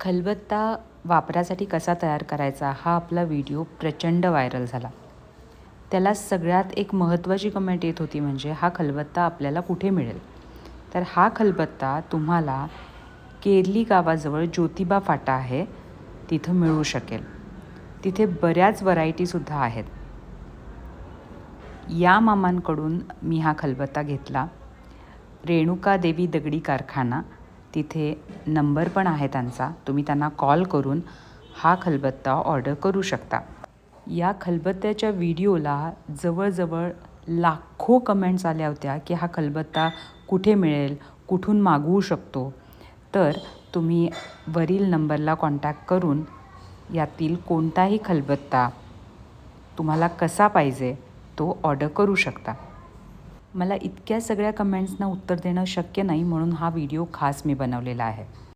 खलबत्ता वापरासाठी कसा तयार करायचा हा आपला व्हिडिओ प्रचंड व्हायरल झाला. त्याला सगळ्यात एक महत्त्वाची कमेंट येत होती म्हणजे हा खलबत्ता आपल्याला कुठे मिळेल? तर हा खलबत्ता तुम्हाला केरली गावाजवळ ज्योतिबा फाटा आहे तिथं मिळू शकेल. तिथे बऱ्याच व्हरायटीसुद्धा आहेत. या मामांकडून मी हा खलबत्ता घेतला. रेणुका देवी दगडी कारखाना तिथे नंबर पण आहे त्यांचा. तुम्ही त्यांना कॉल करून हा खलबत्ता ऑर्डर करू शकता. या खलबत्त्याच्या व्हिडिओला जवळजवळ लाखो कमेंट्स आल्या होत्या की हा खलबत्ता कुठे मिळेल कुठून मागवू शकतो. तर तुम्ही वरील नंबरला कॉन्टॅक्ट करून यातील कोणताही खलबत्ता तुम्हाला कसा पाहिजे तो ऑर्डर करू शकता. मला इतक्या सगळ्या कमेंट्सना उत्तर देणं शक्य नाही म्हणून हा व्हिडिओ खास मी बनवलेला आहे.